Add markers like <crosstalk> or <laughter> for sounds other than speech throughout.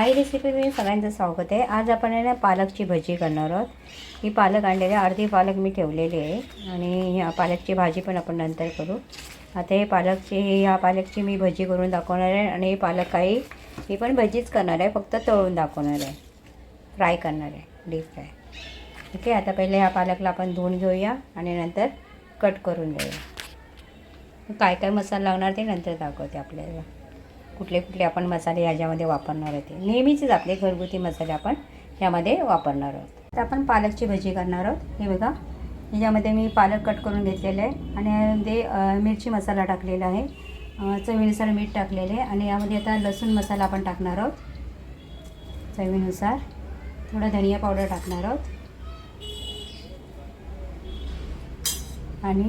आई recipe मी सगळ्यांचं स्वागत आहे आज आपण आहे ना पालकची भजी करणार आहोत. ही पालक आणलेली आहे अर्धी पालक मी ठेवलेली आहे आणि ह्या पालकची भाजी पण आपण नंतर करू. आता हे पालकची ह्या पालकची मी भजी करून दाखवणार आहे आणि हे पालक काही ही पण भजीच करणार आहे फक्त तळून दाखवणार आहे. फ्राय करणार आहे डीप फ्राय. ठीक आहे आता पहिले ह्या पालकला आपण धुवून घेऊया आणि नंतर कट करून घेऊया. काय काय मसाला लागणार ते नंतर दाखवते आपल्याला. कुठले कुठले आपण मसाले याच्यामध्ये वापरणार होते. ते नेहमीचेच आपले घरगुती मसाले आपण यामध्ये वापरणार आहोत. तर आपण पालकची भजी करणार आहोत. हे बघा. ह्याच्यामध्ये मी पालक कट करून घेतलेलं आहे आणि यामध्ये मिरची मसाला टाकलेला आहे. चवीनुसार मीठ टाकलेले आहे आणि यामध्ये आता लसूण मसाला आपण टाकणार आहोत. चवीनुसार. थोडं धनिया पावडर टाकणार आहोत. आणि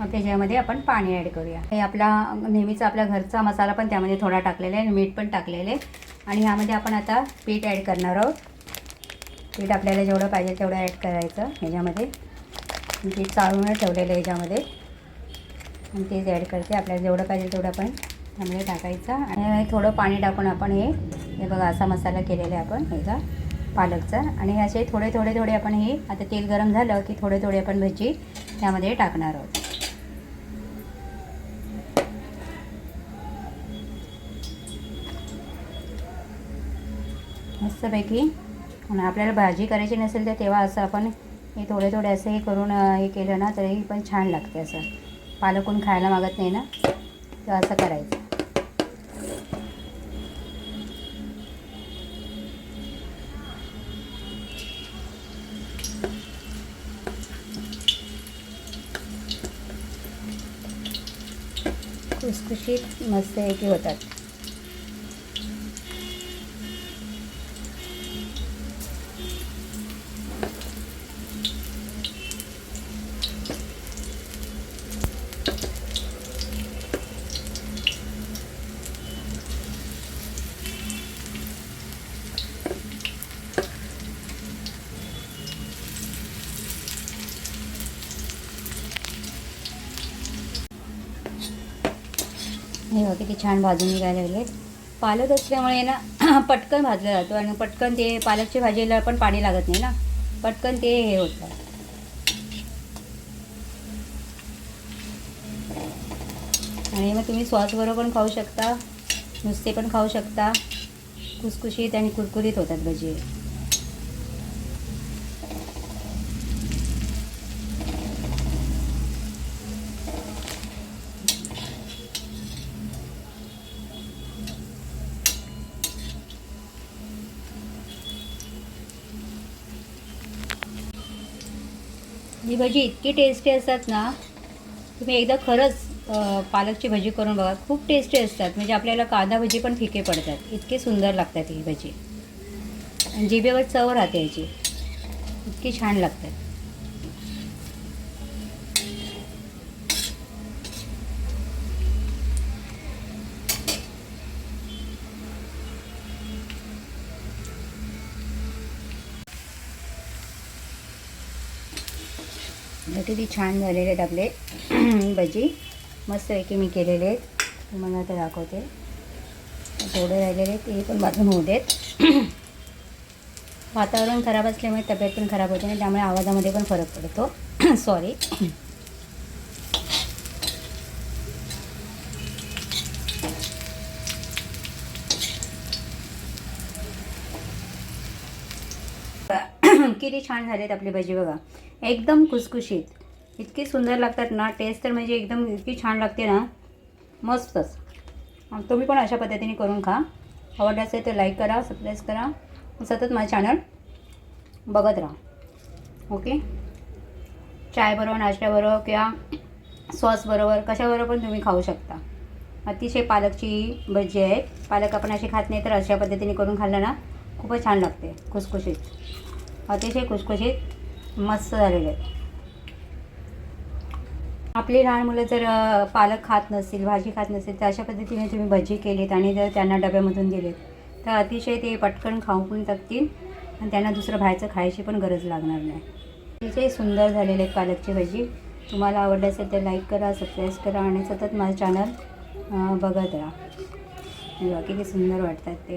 मग त्याच्यामध्ये आपण पाणी ॲड करूया. हे आपला नेहमीचा आपल्या घरचा मसाला पण त्यामध्ये थोडा टाकलेला आहे आणि मीठ पण टाकलेले आणि ह्यामध्ये आपण आता पीठ ॲड करणार आहोत. पीठ आपल्याला जेवढं पाहिजे तेवढं ॲड करायचं ह्याच्यामध्ये. पीठ चाळून ठेवलेलं आहे ह्याच्यामध्ये. आणि तेच ॲड करते. आपल्याला जेवढं पाहिजे तेवढं आपण त्यामध्ये टाकायचं. आणि थोडं पाणी टाकून आपण हे हे बघा असा मसाला केलेला आहे आपण ह्याचा पालकचा. आणि हे असे थोडे थोडे थोडे आपण हे आता तेल गरम झालं की थोडे थोडे आपण भजी त्यामध्ये टाकणार आहोत. मस्तपैकी. आणि आपल्याला भाजी करायची नसेल तर तेव्हा असं आपण हे थोडे थोडे असं हे करून हे केलं ना तरी पण छान लागते असं. पालकून खायला मागत नाही ना तर असं करायचं. खुसखुशीत मस्त की होतात. हे बघा किती छान भाजून निघायला लागले पालक असल्यामुळे ना <clears throat> पटकन भाजला जातो आणि पटकन ते पालकच्या भाजीला पण पाणी लागत नाही ना. पटकन ते हे होतं आणि मग तुम्ही सॉसबरोबर पण खाऊ शकता नुसते पण खाऊ शकता. खुसखुशीत आणि कुरकुरीत होतात भजी. ही भजी इतकी टेस्टी असतात ना तुम्ही एकदा खरंच पालकची भजी करून बघा खूप टेस्टी असतात. म्हणजे आपल्याला कांदा भजी पण फिके पडतात. इतके सुंदर लागतात ही भजी. आणि जिभेवर चव राहते याची इतकी छान लागतात. म्हणजे किती छान झालेले आहेत आपले <clears throat> भजी. मस्तपैकी मी केलेले आहेत. तुम्हाला आता दाखवते. थोडे राहिलेले आहेत ते पण बाजून होऊ देत. <clears throat> वातावरण खराब असल्यामुळे तब्येत पण खराब होते आणि त्यामुळे आवाजामध्ये पण फरक पडतो. <clears throat> सॉरी किती छान झालेत आपली भजी बघा. एकदम खुसखुशीत. इतकी सुंदर लागतात ना टेस्ट तर म्हणजे एकदम इतकी छान लागते ना. मस्तच. तुम्ही पण अशा पद्धतीने करून खा. आवडलं असेल तर लाईक करा सबस्क्राईब करा. सतत माझं चॅनल बघत राहा. ओके चायबरोबर नाश्त्याबरोबर किंवा सॉसबरोबर कशाबरोबर पण तुम्ही खाऊ शकता. अतिशय पालकची भजी आहे. पालक आपण अशी खात नाही तर अशा पद्धतीने करून खाल्लं ना खूपच छान लागते. खुसखुशीत. अतिशय खुसखुशीत. मस्त झालेले. आहेत आपली लहान मुलं जर पालक खात नसतील भाजी खात नसेल तर अशा पद्धतीने तुम्ही भजी केलीत आणि जर त्यांना डब्यामधून दिलेत तर अतिशय ते पटकन खाऊन टाकतील आणि त्यांना दुसरं बाहेरचं खायची पण गरज लागणार नाही. अतिशय सुंदर झालेले आहेत पालकची भजी. तुम्हाला आवडलं असेल तर लाईक करा सबस्क्राईब करा आणि सतत माझं चॅनल बघत राहा. किती सुंदर वाटतात ते.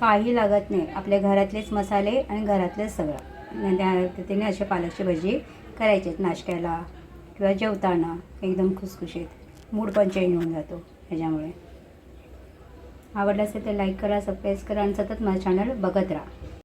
काही लागत नाही. आपल्या घरातलेच मसाले आणि घरातलेच सगळं. त्या त्याने असे पालकची भजी करायची नाश्त्याला किंवा जेवताना एकदम खुसखुशीत. मूड पण चेंज होऊन जातो ह्याच्यामुळे. आवडलं असेल तर लाईक करा सबस्क्राईब करा आणि सतत माझं चॅनल बघत राहा.